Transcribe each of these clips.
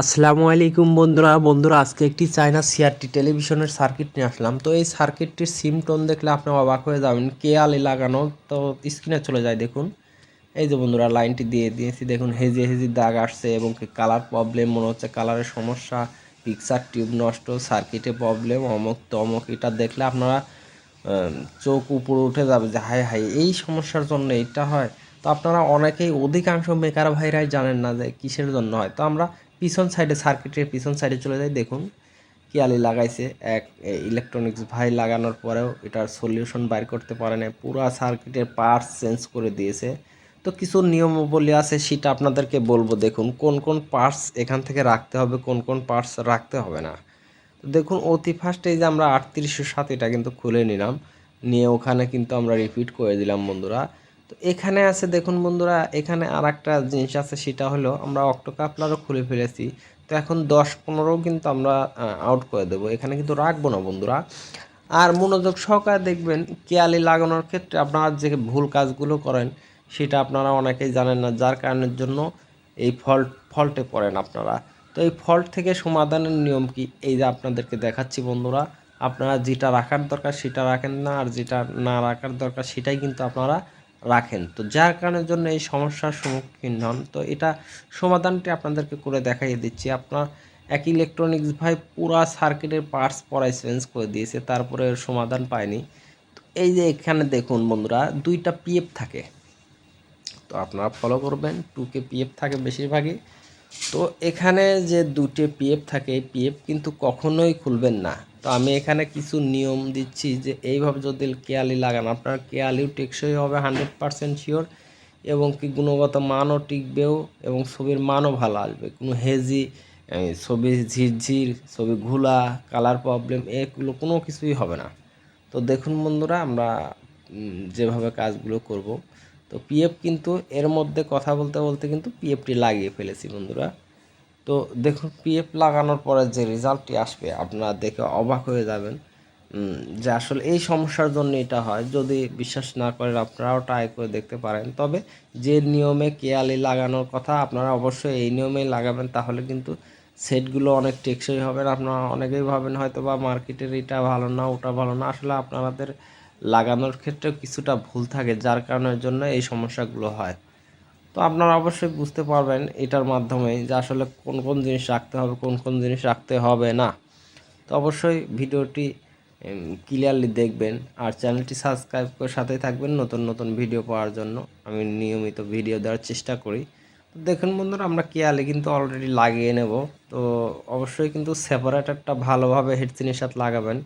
আসসালামু আলাইকুম বন্ধুরা। বন্ধুরা, আজকে একটি চায়না সিআরটি টেলিভিশনের সার্কিট নিয়ে আসলাম। তো এই সার্কিটটির সিমটন দেখলে আপনি অবাক হয়ে যাবেন, কে আলি লাগানো? তো স্ক্রিনে চলে যায়, দেখুন। এই যে বন্ধুরা, লাইনটি দিয়ে দিয়েছি, দেখুন, হেজি হেজি দাগ আসছে এবং কালার প্রবলেম মনে হচ্ছে কালারের সমস্যা পিকচার টিউব নষ্ট সার্কিটে প্রবলেম অমক তমক, এটা দেখলে আপনারা চোখ উপরে উঠে যাবে যে হাই হাই এই সমস্যার জন্য এটা হয়। তো আপনারা অনেকেই অধিকাংশ মেকার ভাইরাই জানেন না যে কিসের জন্য হয়। তো আমরা পিছন সাইডে সার্কিটের পিছন সাইডে চলে যাই, দেখুন কিয়ালি লাগাইছে। এক ইলেকট্রনিক্স ভাই লাগানোর পরেও এটার সলিউশন বাইর করতে পারে না পুরো সার্কিটের পার্টস চেঞ্জ করে দিয়েছে। তো কিছু নিয়মাবলী আছে, সেটা আপনাদেরকে বলব। দেখুন, কোন কোন পার্টস এখান থেকে রাখতে হবে, কোন কোন পার্টস রাখতে হবে না। দেখুন, অতি ফার্স্টে যে আমরা আটত্রিশশো সাত এটা কিন্তু খুলে নিলাম। নিয়ে ওখানে কিন্তু আমরা রিপিট করে দিলাম, বন্ধুরা। তো এখানে আছে, দেখুন বন্ধুরা, এখানে আর একটা জিনিস আছে, সেটা হলো আমরা অক্টোকাপলারও খুলে ফেলেছি। তো এখন দশ পনেরো কিন্তু আমরা আউট করে দেবো। এখানে কিন্তু রাখব না বন্ধুরা। আর মনোযোগ সহকারে দেখবেন, কেয়ালি লাগানোর ক্ষেত্রে আপনারা যে ভুল কাজগুলো করেন, সেটা আপনারা অনেকেই জানেন না, যার কারণের জন্য এই ফল্ট ফল্টে পড়েন আপনারা। তো এই ফল্ট থেকে সমাধানের নিয়ম কি? এই যে আপনাদেরকে দেখাচ্ছি বন্ধুরা, আপনারা যেটা রাখার দরকার সেটা রাখেন না, আর যেটা না রাখার দরকার সেটাই কিন্তু আপনারা রাখেন। তো যার কারণের জন্য এই সমস্যার সম্মুখীন হন। তো এটা সমাধানটি আপনাদেরকে করে দেখাই দিচ্ছি। আপনার এক ইলেকট্রনিক্স ভাই পুরা সার্কিটের পার্টস পড়ায় চেঞ্জ করে দিয়েছে, তারপরে সমাধান পায়নি। তো এই যে এখানে দেখুন বন্ধুরা, দুইটা পিএফ থাকে। তো আপনারা ফলো করবেন টুকে পিএফ থাকে বেশিরভাগই। তো এখানে যে দুটি পিএফ থাকে পিএফ কিন্তু কখনোই খুলবেন না। তো আমি এখানে কিছু নিয়ম দিচ্ছি যে এইভাবে যদি কেয়ালি লাগান, আপনার কেয়ালিও টেকসই হবে হান্ড্রেড পারসেন্ট শিওর এবং কি গুণগত মানও টিকবেও এবং ছবির মানও ভালো আসবে। কোনো হেজি ছবি ঝিরঝির, ছবি ঘোলা, কালার প্রবলেম, এগুলো কোনো কিছুই হবে না। তো দেখুন বন্ধুরা, আমরা যেভাবে কাজগুলো করব। তো পিএফ কিন্তু এর মধ্যে কথা বলতে বলতে কিন্তু পিএফটি লাগিয়ে ফেলেছি বন্ধুরা। তো দেখুন পিএফ লাগানোর পরে যে রেজাল্টটি আসবে, আপনারা দেখে অবাক হয়ে যাবেন যে আসলে এই সমস্যার জন্য এটা হয়। যদি বিশ্বাস না করেন, আপনারাও ট্রাই করে দেখতে পারেন। তবে যে নিয়মে কেয়ালি লাগানোর কথা আপনারা অবশ্যই এই নিয়মেই লাগাবেন, তাহলে কিন্তু সেটগুলো অনেক টেকসই হবে। আপনারা অনেকেই ভাবেন হয়তো বা মার্কেটের এটা ভালো না, ওটা ভালো না। আসলে আপনাদের লাগানোর ক্ষেত্রে কিছুটা ভুল থাকে, যার কারণের জন্য এই সমস্যাগুলো হয়। তো আপনারা অবশ্যই বুঝতে পারবেন এটার মাধ্যমে যে আসলে কোন কোন জিনিস রাখতে হবে, কোন কোন জিনিস রাখতে হবে না। তো অবশ্যই ভিডিওটি ক্লিয়ারলি দেখবেন আর চ্যানেলটি সাবস্ক্রাইব করে সাথেই থাকবেন নতুন নতুন ভিডিও পাওয়ার জন্য। আমি নিয়মিত ভিডিও দেওয়ার চেষ্টা করি। তো দেখুন বন্ধুরা, আমরা কেয়ালে কিন্তু অলরেডি লাগিয়ে নেব। তো অবশ্যই কিন্তু সেপারেটারটা ভালোভাবে হেডসিনের সাথে লাগাবেন।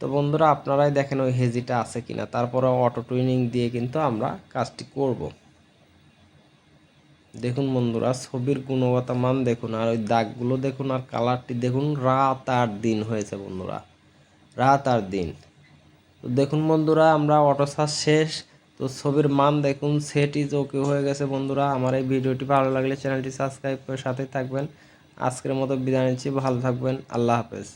তো বন্ধুরা, আপনারাই দেখেন ওই হেজিটা আছে কিনা। তারপরে অটো টুইনিং দিয়ে কিন্তু আমরা কাজটি করব। দেখুন বন্ধুরা, ছবির গুণগত মান দেখুন, আর ওই দাগগুলো দেখুন, আর কালারটি দেখুন, রাত আর দিন হয়েছে বন্ধুরা, রাত আর দিন। তো দেখুন বন্ধুরা, আমরা অটো সার্চ শেষ, তো ছবির মান দেখুন সেট ইজ ওকে হয়ে গেছে বন্ধুরা। আমার এই ভিডিওটি ভালো লাগলে চ্যানেলটি সাবস্ক্রাইব করে সাথে থাকবেন। আজকের মতো বিদায় নিচ্ছি, ভালো থাকবেন, আল্লাহ হাফেজ।